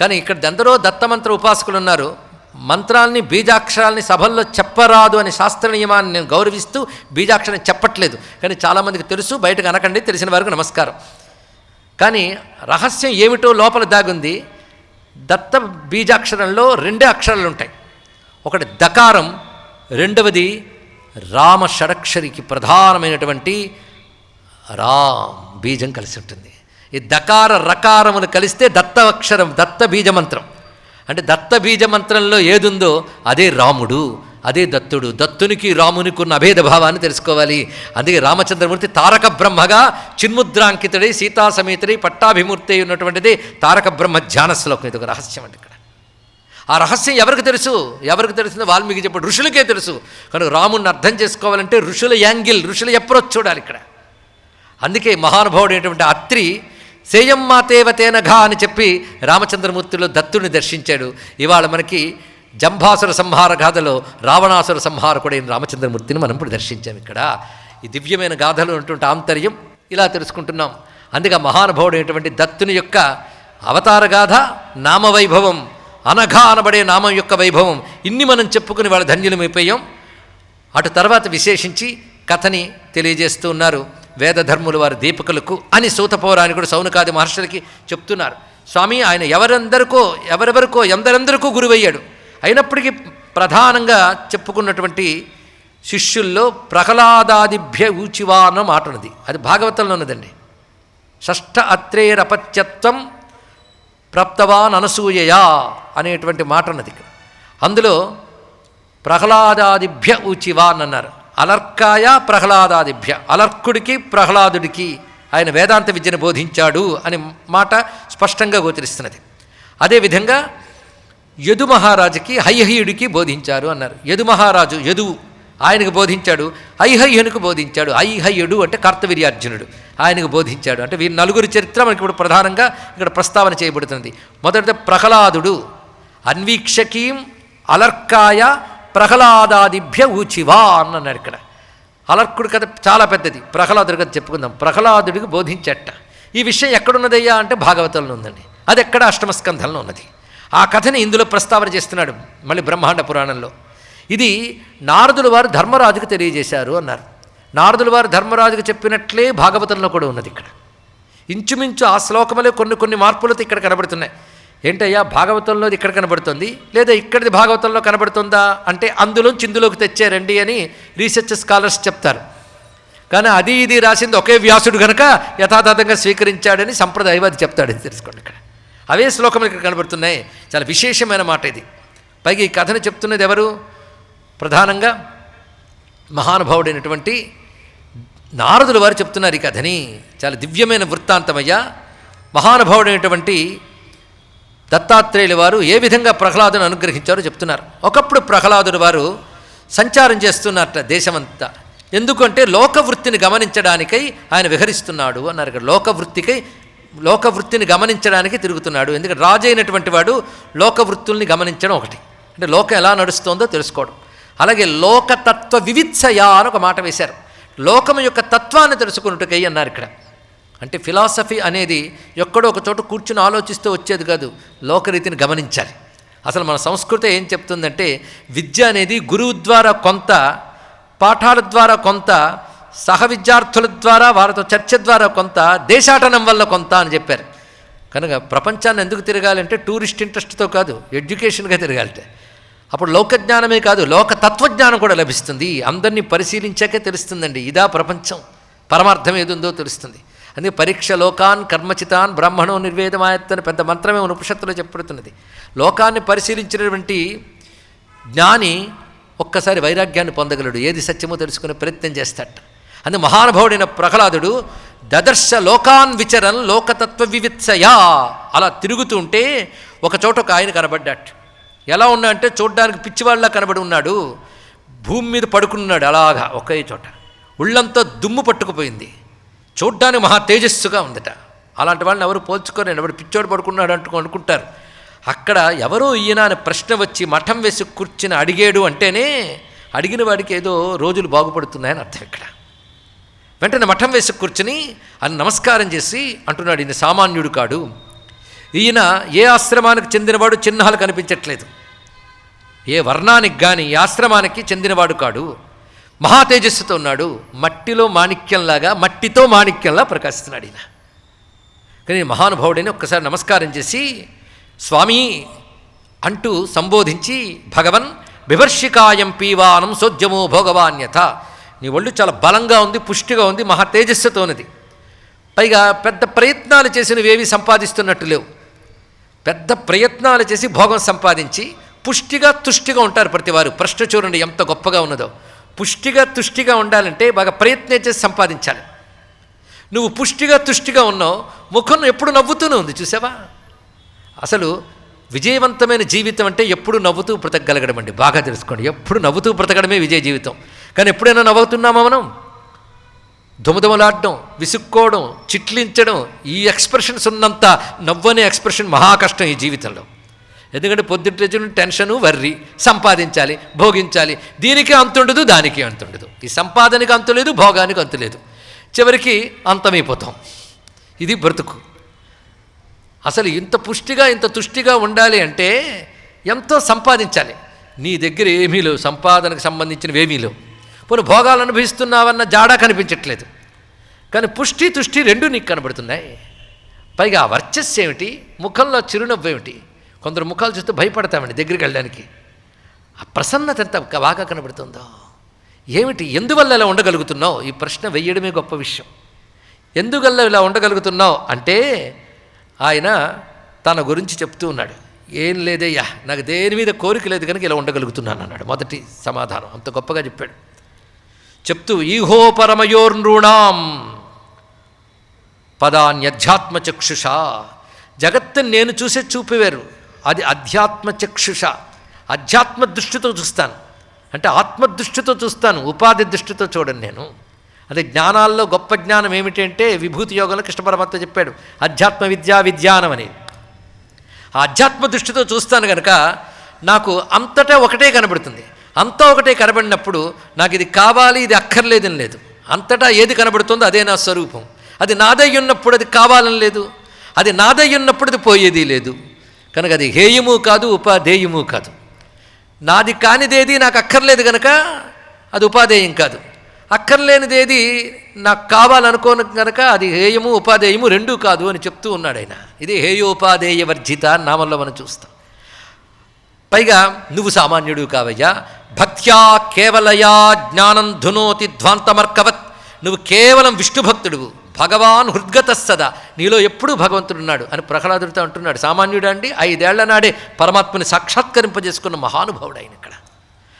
కానీ ఇక్కడ ఎందరో దత్తమంత్ర ఉపాసకులు ఉన్నారు మంత్రాల్ని బీజాక్షరాల్ని సభల్లో చెప్పరాదు అనే శాస్త్ర నియమాన్ని నేను గౌరవిస్తూ బీజాక్షరం చెప్పట్లేదు. కానీ చాలామందికి తెలుసు బయటకు అనకండి తెలిసిన వారికి నమస్కారం. కానీ రహస్యం ఏమిటో లోపల దాగుంది దత్త బీజాక్షరంలో రెండే అక్షరాలు ఉంటాయి. ఒకటి దకారం రెండవది రామ షడక్షరికి ప్రధానమైనటువంటి రామ్ బీజం కలిసి ఉంటుంది. ఈ దకార రకారములు కలిస్తే దత్త అక్షరం దత్త బీజమంత్రం అంటే దత్త బీజమంత్రంలో ఏదుందో అదే రాముడు అదే దత్తుడు. దత్తునికి రామునికి ఉన్న అభేద భావాన్ని తెలుసుకోవాలి. అందుకే రామచంద్రమూర్తి తారక బ్రహ్మగా చిన్ముద్రాంకితుడై సీతా సమేతుడై పట్టాభిమూర్తి ఉన్నటువంటిది తారక బ్రహ్మ ధ్యాన శ్లోకం ఇది ఒక రహస్యం అండి ఇక్కడ. ఆ రహస్యం ఎవరికి తెలుసు? ఎవరికి తెలిసిందో వాల్మీకి చెప్పాడు ఋషులకే తెలుసు. కనుక రాముడిని అర్థం చేసుకోవాలంటే ఋషుల యాంగిల్ ఋషుల అప్రోచ్ చూడాలి ఇక్కడ. అందుకే మహానుభావుడు అయినటువంటి అత్రి సేయమ్మాతేవతేనఘా అని చెప్పి రామచంద్రమూర్తిలో దత్తుని దర్శించాడు. ఇవాళ మనకి జంభాసుర సంహార గాథలో రావణాసుర సంహారకుడైన రామచంద్రమూర్తిని మనం ఇప్పుడు దర్శించాం ఇక్కడ. ఈ దివ్యమైన గాథలో ఉన్నటువంటి ఆంతర్యం ఇలా తెలుసుకుంటున్నాం. అందుకే మహానుభవుడైనటువంటి దత్తుని యొక్క అవతార గాథ నామవైభవం అనఘా అనబడే నామం యొక్క వైభవం ఇన్ని మనం చెప్పుకుని వాళ్ళ ధన్యులమైపోయాం. అటు తర్వాత విశేషించి కథని తెలియజేస్తూ ఉన్నారు. వేదధర్ముల వారి దీపకులకు అని సూత కూడా సౌనకాది మహర్షులకి చెప్తున్నారు. స్వామి ఆయన ఎవరందరికో ఎవరెవరికో ఎందరెందరికో గురువయ్యాడు. అయినప్పటికీ ప్రధానంగా చెప్పుకున్నటువంటి శిష్యుల్లో ప్రహ్లాదాదిభ్య ఊచివా అన్న మాట ఉన్నది. అది భాగవతంలో ఉన్నదండి. షష్ఠ అత్రేరపత్యత్వం ప్రప్తవాన్ అనసూయయా అనేటువంటి మాట ఉన్నది ఇక్కడ. అందులో ప్రహ్లాదాదిభ్య ఊచివాన్ అన్నారు. అలర్కాయ ప్రహ్లాదాదిభ్య. అలర్కుడికి ప్రహ్లాదుడికి ఆయన వేదాంత విద్యను బోధించాడు అనే మాట స్పష్టంగా గోచరిస్తున్నది. అదేవిధంగా యదు మహారాజుకి హైహయుడికి బోధించారు అన్నారు. యదు మహారాజు యదువు ఆయనకు బోధించాడు. ఐహయ్యునికి బోధించాడు. ఐహయ్యుడు అంటే కర్తవీర్యార్జునుడు ఆయనకు బోధించాడు. అంటే వీరి నలుగురి చరిత్ర మనకి ఇప్పుడు ప్రధానంగా ఇక్కడ ప్రస్తావన చేయబడుతుంది మొదటిది ప్రహ్లాదుడు. అన్వీక్షకీం అలర్కాయ ప్రహ్లాదాదిభ్య ఊచివా అని అన్నాడు ఇక్కడ. అలర్కుడి కథ చాలా పెద్దది. ప్రహ్లాదుడి కథ చెప్పుకుందాం. ప్రహ్లాదుడికి బోధించట. ఈ విషయం ఎక్కడున్నదయ్యా అంటే భాగవతంలో ఉందండి. అది ఎక్కడ అష్టమస్కంధంలో ఉన్నది. ఆ కథని ఇందులో ప్రస్తావన చేస్తున్నాడు మళ్ళీ బ్రహ్మాండ పురాణంలో. ఇది నారదుల వారు ధర్మరాజుకు తెలియజేశారు అన్నారు. నారదుల వారు ధర్మరాజుకు చెప్పినట్లే భాగవతంలో కూడా ఉన్నది ఇక్కడ. ఇంచుమించు ఆ శ్లోకములే కొన్ని కొన్ని మార్పులతో ఇక్కడ కనబడుతున్నాయి. ఏంటయ్యా భాగవతంలో ఇక్కడ కనబడుతుంది? లేదా ఇక్కడిది భాగవతంలో కనబడుతుందా? అంటే అందులోంచి ఇందులోకి తెచ్చారండి అని రీసెర్చ్ స్కాలర్స్ చెప్తారు. కానీ అది ఇది రాసింది ఒకే వ్యాసుడు కనుక యథాతథంగా స్వీకరించాడని సంప్రదాయవాది చెప్తాడు. తెలుసుకోండి ఇక్కడ. అవే శ్లోకములు ఇక్కడ కనబడుతున్నాయి. చాలా విశేషమైన మాట ఇది. పైగా ఈ కథను చెప్తున్నది ఎవరు? ప్రధానంగా మహానుభావుడైనటువంటి నారదుల వారు చెప్తున్నారు ఈ కథని. చాలా దివ్యమైన వృత్తాంతమయ్యా. మహానుభావుడైనటువంటి దత్తాత్రేయుల వారు ఏ విధంగా ప్రహ్లాదును అనుగ్రహించారో చెప్తున్నారు. ఒకప్పుడు ప్రహ్లాదుడు వారు సంచారం చేస్తున్నట్ట దేశమంతా. ఎందుకంటే లోకవృత్తిని గమనించడానికై ఆయన విహరిస్తున్నాడు అన్నారు ఇక్కడ లోకవృత్తికై లోకవృత్తిని గమనించడానికి తిరుగుతున్నాడు. ఎందుకంటే రాజు అయినటువంటి వాడు లోకవృత్తుల్ని గమనించడం ఒకటి. అంటే లోకం ఎలా నడుస్తుందో తెలుసుకోవడం. అలాగే లోకతత్వ వివిత్సయా అని ఒక మాట వేశారు. లోకం యొక్క తత్వాన్ని తెలుసుకున్నట్టుకై అన్నారు ఇక్కడ. అంటే ఫిలాసఫీ అనేది ఎక్కడో ఒక చోట కూర్చుని ఆలోచిస్తూ వచ్చేది కాదు లోకరీతిని గమనించాలి. అసలు మన సంస్కృతి ఏం చెప్తుందంటే విద్య అనేది గురువు ద్వారా కొంత పాఠాల ద్వారా కొంత సహ విద్యార్థుల ద్వారా వారితో చర్చ ద్వారా కొంత దేశాటనం వల్ల కొంత అని చెప్పారు. కనుక ప్రపంచాన్ని ఎందుకు తిరగాలంటే టూరిస్ట్ ఇంట్రెస్ట్తో కాదు ఎడ్యుకేషన్గా తిరగాలంటే అప్పుడు లోకజ్ఞానమే కాదు లోక తత్వజ్ఞానం కూడా లభిస్తుంది. అందరినీ పరిశీలించాకే తెలుస్తుందండి ఇదా ప్రపంచం. పరమార్థం ఏదుందో తెలుస్తుంది. అందుకే పరీక్ష లోకాన్ కర్మచితాన్ బ్రహ్మణో నిర్వేదమాయత్తని పెద్ద మంత్రమే మన ఉపనిషత్తులో చెప్పబడుతున్నది. లోకాన్ని పరిశీలించినటువంటి జ్ఞాని ఒక్కసారి వైరాగ్యాన్ని పొందగలడు. ఏది సత్యమో తెలుసుకునే ప్రయత్నం చేస్తాడు. అందుకే మహానుభావుడైన ప్రహ్లాదుడు దదర్శ లోకాన్ విచరన్ లోకతత్వ వివిత్సయా అలా తిరుగుతూ ఉంటే ఒక చోట ఒక ఆయన కనబడ్డాట్ ఎలా ఉన్నా అంటే చూడ్డానికి పిచ్చివాళ్ళ కనబడి ఉన్నాడు. భూమి మీద పడుకున్నాడు అలాగా ఒకే చోట. ఉళ్ళంతా దుమ్ము పట్టుకుపోయింది. చూడ్డానికి మహా తేజస్సుగా ఉందట. అలాంటి వాళ్ళని ఎవరు పోల్చుకొని ఎవరు పిచ్చోడు పడుకున్నాడు అంటూ అనుకుంటారు. అక్కడ ఎవరో ఈయన అని ప్రశ్న వచ్చి మఠం వేసి కూర్చుని అడిగాడు అంటేనే అడిగిన వాడికి ఏదో రోజులు బాగుపడుతున్నాయని అర్థం ఇక్కడ. వెంటనే మఠం వేసి కూర్చుని అని నమస్కారం చేసి అంటున్నాడు ఈయన సామాన్యుడు కాడు. ఈయన ఏ ఆశ్రమానికి చెందినవాడు చిహ్నాలు కనిపించట్లేదు. ఏ వర్ణానికి కానీ ఈ ఆశ్రమానికి చెందినవాడు కాడు. మహా తేజస్సుతో ఉన్నాడు. మట్టిలో మాణిక్యంలాగా మట్టితో మాణిక్యంలా ప్రకాశిస్తున్నాడు ఈయన. కానీ మహానుభావుడని ఒక్కసారి నమస్కారం చేసి స్వామి అంటూ సంబోధించి భగవన్ బిభర్షికాయం పీవానం సోద్యమో భోగవాన్యత నీ ఒళ్ళు చాలా బలంగా ఉంది పుష్టిగా ఉంది మహా తేజస్సుతో ఉన్నది పైగా పెద్ద ప్రయత్నాలు చేసినవేవి సంపాదిస్తున్నట్టు లేవు. పెద్ద ప్రయత్నాలు చేసి భోగం సంపాదించి పుష్టిగా తుష్టిగా ఉంటారు ప్రతివారు. ప్రశ్న చూడండి ఎంత గొప్పగా ఉన్నదో. పుష్టిగా తుష్టిగా ఉండాలంటే బాగా ప్రయత్నం చేసి సంపాదించాలి. నువ్వు పుష్టిగా తుష్టిగా ఉన్నావు ముఖం ఎప్పుడు నవ్వుతూనే ఉంది చూసావా? అసలు విజయవంతమైన జీవితం అంటే ఎప్పుడు నవ్వుతూ బ్రతకగలగడం అండి. బాగా తెలుసుకోండి. ఎప్పుడు నవ్వుతూ బ్రతకడమే విజయ జీవితం. కానీ ఎప్పుడైనా నవ్వుతున్నామా మనం? దుమదుమలాడడం విసుక్కోవడం చిట్లించడం ఈ ఎక్స్ప్రెషన్స్ ఉన్నంత నవ్వనే ఎక్స్ప్రెషన్ మహా కష్టం ఈ జీవితంలో. ఎందుకంటే పొద్దుట టెన్షను వర్రి సంపాదించాలి భోగించాలి. దీనికి అంతుండదు దానికి అంతుండదు ఈ సంపాదనకి అంతు లేదు భోగానికి అంతు లేదు. చివరికి అంతమైపోతాం. ఇది బ్రతుకు. అసలు ఇంత పుష్టిగా ఇంత తుష్టిగా ఉండాలి అంటే ఎంతో సంపాదించాలి. నీ దగ్గర ఏమీ లేవు సంపాదనకు సంబంధించినవి ఏమీ లేవు. పోనీ భోగాలు అనుభవిస్తున్నావన్న జాడా కనిపించట్లేదు. కానీ పుష్టి తుష్టి రెండు నీకు కనబడుతున్నాయి. పైగా ఆ వర్చస్సు ఏమిటి? ముఖంలో చిరునవ్వు ఏమిటి కొందరు ముఖాలు చూస్తే భయపడతామండి దగ్గరికి వెళ్ళడానికి. ఆ ప్రసన్నత ఎంత బాగా కనబడుతుందో. ఏమిటి ఎందువల్ల ఇలా ఉండగలుగుతున్నావు? ఈ ప్రశ్న వెయ్యడమే గొప్ప విషయం. ఎందువల్ల ఇలా ఉండగలుగుతున్నావు? అంటే ఆయన తన గురించి చెప్తూ ఉన్నాడు. ఏం లేదయ్యా నాకు దేని మీద కోరిక లేదు కనుక ఇలా ఉండగలుగుతున్నాను అన్నాడు. మొదటి సమాధానం అంత గొప్పగా చెప్పాడు. చెప్తూ ఈహో పరమయోర్నృణాం పదాన్యధ్యాత్మ చక్షుష జగత్తుని నేను చూసే చూపివేరు అది అధ్యాత్మ చక్షుష అధ్యాత్మ దృష్టితో చూస్తాను. అంటే ఆత్మ దృష్టితో చూస్తాను ఉపాధి దృష్టితో చూడను నేను. అదే జ్ఞానాల్లో గొప్ప జ్ఞానం ఏమిటంటే విభూతి యోగంలో కృష్ణ పరమాత్మ చెప్పాడు అధ్యాత్మ విద్యా విజ్ఞానం అనేది ఆ అధ్యాత్మ దృష్టితో చూస్తాను కనుక నాకు అంతటా ఒకటే కనబడుతుంది. అంతా ఒకటే కనబడినప్పుడు నాకు ఇది కావాలి ఇది అక్కర్లేదని లేదు. అంతటా ఏది కనబడుతుందో అదే నా స్వరూపం. అది నాదై ఉన్నప్పుడు అది కావాలని లేదు. అది నాదై ఉన్నప్పుడు అది పోయేది లేదు. కనుక అది హేయము కాదు ఉపాధేయము కాదు. నాది కానిదేది నాకు అక్కర్లేదు కనుక అది ఉపాధేయం కాదు. అక్కర్లేనిదేది నాకు కావాలనుకోను కనుక అది హేయము ఉపాధేయము రెండూ కాదు అని చెప్తూ ఉన్నాడు ఆయన. ఇది హేయోపాధేయ వర్జిత నామంలో మనం చూస్తాం. పైగా నువ్వు సామాన్యుడు కావయ్యా. భక్త్యా కేవలయా జ్ఞానం ధునోతి ధ్వాంతమర్కవత్. నువ్వు కేవలం విష్ణు భక్తుడువు భగవాన్ హృద్గత సదా నీలో ఎప్పుడూ భగవంతుడున్నాడు అని ప్రహ్లాదుడితో అంటున్నాడు. సామాన్యుడు అండి ఐదేళ్ళ నాడే పరమాత్మని సాక్షాత్కరింపజేసుకున్న మహానుభావుడు ఆయన ఇక్కడ.